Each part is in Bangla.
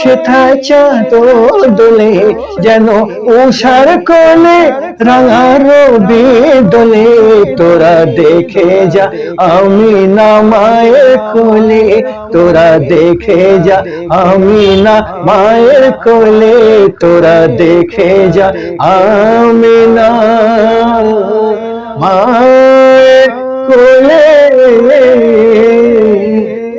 সেথায় চাঁদ দোলে যেন উষার কোলে রাঙা রবি দোলে তোরা দেখে যা, আমি না মায়ের কোলে। তোরা দেখে যা, আমি না মায়ের কোলে। তোরা দেখে যা, আমি না মায়ের কোলে।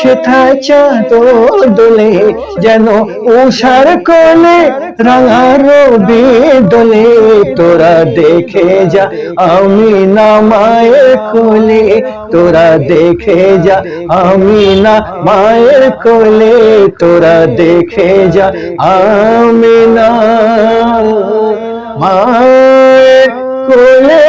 সেথায় চাঁদ দোলে, যেন উষার কোলে রাঙা রবি দোলে তোরা দেখে যা, আমি মায়ের কোলে। তোরা দেখে যা, আমি না মায়ের কোলে। তোরা দেখে যা, আমি না মায়ের কোলে।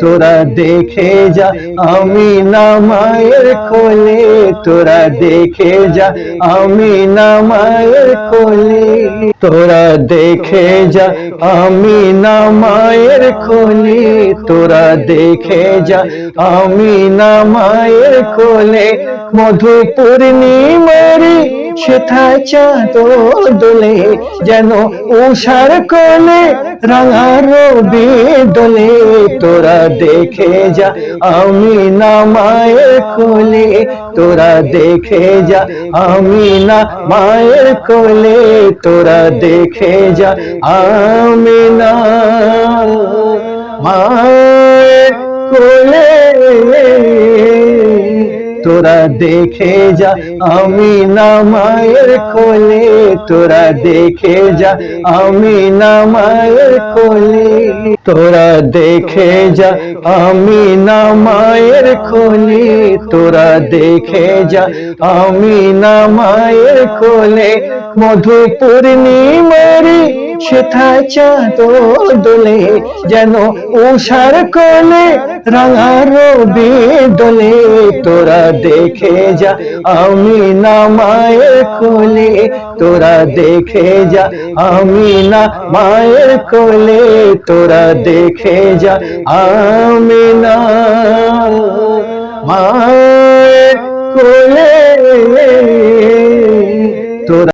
তোরা দেখে যা, আমি না মায়ের কোলে। তোরা দেখে যা, আমি না মায়ের কোলে। তোরা দেখে যা, আমি না মায়ের কোলে। তোরা দেখে যা, আমি না মায়ের কোলে। মধু পূর্ণিমারি সেথায় চাঁদ দোলে যেন উষার কোলে রাঙা রবি দোলে তোরা দেখে যা, আমি না মায়ের কোলে। তোরা দেখে যা, আমি না মায়ের কোলে। তোরা দেখে যা, আমি না মায়ের কোলে। তোরা দেখে যা, আমি না মায়ের কোলে। তোরা দেখে যা, আমি না মায়ের কোলে। তোরা দেখে যা, আমি না মায়ের কোলে। তোরা দেখে যা, আমি না মায়ের কোলে। মধু পূর্ণিমারি চাঁদ দোলে যেন কোলে রাঙা রবি দোলে। তোরা দেখে যা, আমি না মায়ের কোলে। তোরা দেখে যা, আমি না মায়ের কোলে। তোরা দেখে যা, আমি না মায়ের